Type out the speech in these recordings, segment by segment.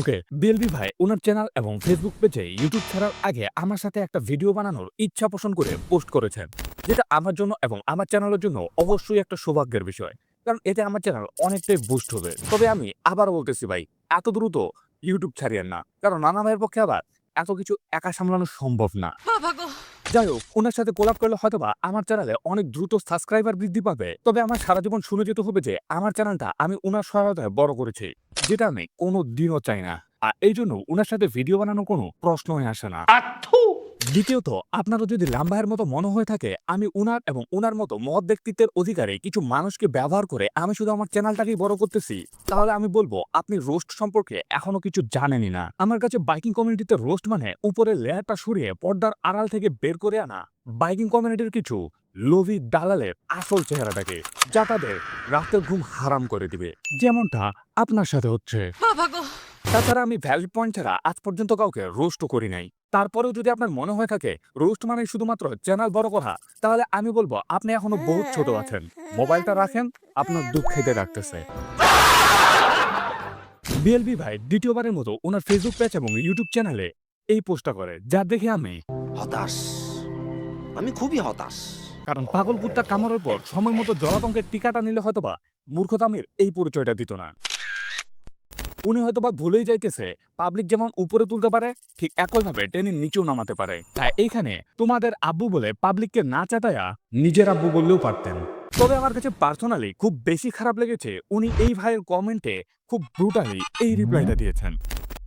ওকে BLB ভাই ওনার channel এবং ফেসবুক পেজে ইউটিউব ছাড়ার আগে আমার সাথে একটা ভিডিও বানানোর ইচ্ছা পোষণ করে পোস্ট করেছেন যেটা আমার জন্য এবং আমার চ্যানেলের জন্য অবশ্যই একটা সৌভাগ্যের বিষয়। কারণ এতে আমার চ্যানেল অনেকটাই বুস্ট হবে। তবে আমি আবারও বলতেছি ভাই এত দ্রুত ইউটিউব ছাড়িয়েন না। কারণ নানা ভাইয়ের পক্ষে আবার এত কিছু একা সামলানো সম্ভব না। যাই হোক ওনার সাথে কোলাপ করলে হয়তোবা আমার চ্যানেলে অনেক দ্রুত সাবস্ক্রাইবার বৃদ্ধি পাবে। তবে আমার সারা জীবন শুনে যেতে হবে যে আমার চ্যানেলটা আমি ওনার সহায়তায় বড় করেছি। যেটা আমি কোনো দিনও চাই না। আর এই জন্য ওনার সাথে ভিডিও বানানোর কোনো প্রশ্নই আসে না। দ্বিতীয়ত আপনারও যদি লাম্বাহের মতো মনে হয়ে থাকে আমি উনার এবং উনার মতো মহৎ ব্যক্তিত্বের অধিকারে কিছু মানুষকে ব্যবহার করে আমি শুধু আমার চ্যানেলটাকেই বড় করতেছি। তাহলে আমি বলব আপনি রোস্ট সম্পর্কে এখনও কিছু জানেনই না। আমার কাছে বাইকিং কমিউনিটিতে রোস্ট মানে উপরের লেয়ারটা সরিয়ে পর্দার আড়াল থেকে বের করে আনা। বাইকিং কমিউনিটির কিছু লোভি দালালের আসল চেহারাটাকে যা তাদের রাতের ঘুম হারাম করে দিবে। যেমনটা আপনার সাথে হচ্ছে। তাছাড়া আমি ভ্যালিড পয়েন্ট ছাড়া আজ পর্যন্ত কাউকে রোস্টও করি নাই। তারপরেও যদি আপনার মনে হয়ে থাকে রোস্ট মানে শুধুমাত্র চ্যানেল বড় করা তাহলে আমি বলব আপনি এখনও বহুত ছোট আছেন। মোবাইলটা রাখেন আপনার দুঃখ খেতে রাখতেছে বিএলবি ভাই দ্বিতীয়বারের মতো ওনার ফেসবুক পেজ এবং ইউটিউব চ্যানেলে এই পোস্টটা করে যা দেখে আমি হতাশ। আমি খুবই হতাশ। কারণ পাগল কুত্তা কামড়ের পর সময় মতো জলাতঙ্কের টিকাটা নিলে হয়তো হয়তোবা মূর্খতামের এই পরিচয়টা দিত না। উনি হয়তোবা ভুলেই যাইতেছে পাবলিক যেমন উপরে তুলতে পারে, ঠিক একইভাবে টেনে নিচেও নামাতে পারে। তাই এইখানে তোমাদের আব্বু বলে পাবলিককে না চাটায়া নিজের আব্বু বললেও পারতেন। তবে আমার কাছে পার্সোনালি খুব বেশি খারাপ লেগেছে, উনি এই ভাইয়ের কমেন্টে খুব ব্রুটালি এই রিপ্লাইটা দিয়েছেন।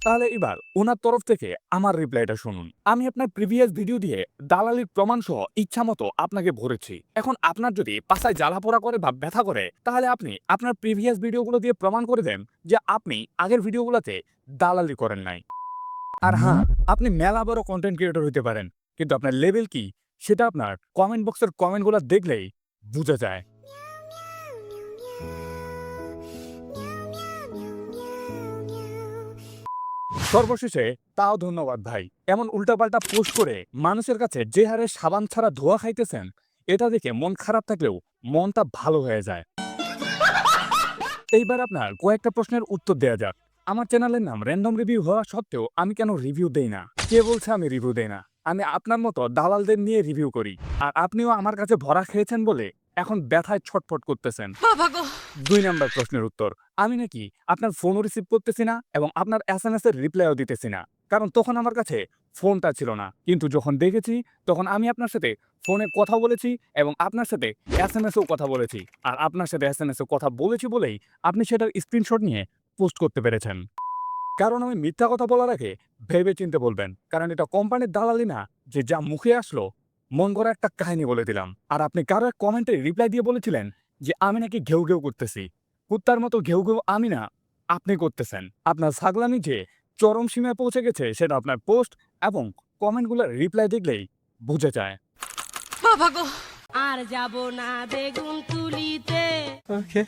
তাহলে এবার ওনার তরফ থেকে আমার রিপ্লাইটা শুনুন। আমি আপনার প্রিভিয়াস ভিডিও দিয়ে দালালির প্রমাণ সহ ইচ্ছা মতো আপনাকে ভরেছি। এখন আপনার যদি পাশায় জ্বালা পোড়া করে বা ব্যথা করে, তাহলে আপনি আপনার প্রিভিয়াস ভিডিওগুলো দিয়ে প্রমাণ করে দেন যে আপনি আগের ভিডিওগুলোতে দালালি করেন নাই। আর হ্যাঁ আপনি মেলা বড় কন্টেন্ট ক্রিয়েটর হতে পারেন, কিন্তু আপনার লেভেল কি? সেটা আপনার কমেন্ট বক্সের কমেন্টগুলো দেখলেই বোঝা যায়। সর্বশেষে, তাও ধন্যবাদ ভাই। এমন উল্টাপাল্টা পোস্ট করে মানুষের কাছে যে হারে সাবান ছাড়া ধোয়া খাইতেছেন, এটা দেখে মন খারাপ থাকলেও মনটা ভালো হয়ে যায়। এইবার আপনার কয়েকটা প্রশ্নের উত্তর দেওয়া যাক। আমার চ্যানেলের নাম র্যান্ডম রিভিউ হওয়া সত্ত্বেও আমি কেন রিভিউ দেই না? কে বলছে আমি রিভিউ দেই না? আমি আপনার মতো দালালদের নিয়ে রিভিউ করি। আর আপনিও আমার কাছে ভরা খেয়েছেন বলে এখন ব্যথায় ছটফট করতেছেন। দুই নাম্বার প্রশ্নের উত্তর আমি নাকি আপনার ফোনও রিসিভ করতেছি না এবং আপনার এস এম এস এর রিপ্লাইও দিতেছি না। কারণ তখন আমার কাছে ফোনটা ছিল না। কিন্তু যখন দেখেছি তখন আমি আপনার সাথে ফোনে কথা বলেছি এবং আপনার সাথে এস এম এসও কথা বলেছি। আর আপনার সাথে এস এম এসও কথা বলেছি বলেই আপনি সেটার স্ক্রিনশট নিয়ে পোস্ট করতে পেরেছেন। কারণ আমি মিথ্যা কথা বলার আগে ভেবে চিনতে বলবেন কারণ এটা কোম্পানির দালালি না যে যা মুখে আসলো মন করা একটা কাহিনী বলে দিলাম। আর আপনি কারও এক কমেন্টে রিপ্লাই দিয়ে বলেছিলেন যে আমি নাকি ঘেউ ঘেউ করতেছি। কুত্তার মতো ঘেউ ঘেউ আমি না আপনি করতেছেন। আপনার ছাগলামি যে চরম সীমায় পৌঁছে গেছে সেটা আপনার পোস্ট এবং কমেন্টগুলোর রিপ্লাই দেখলেই বুঝে যায়। আর যাব না বেগুন তুলিতে। ওকে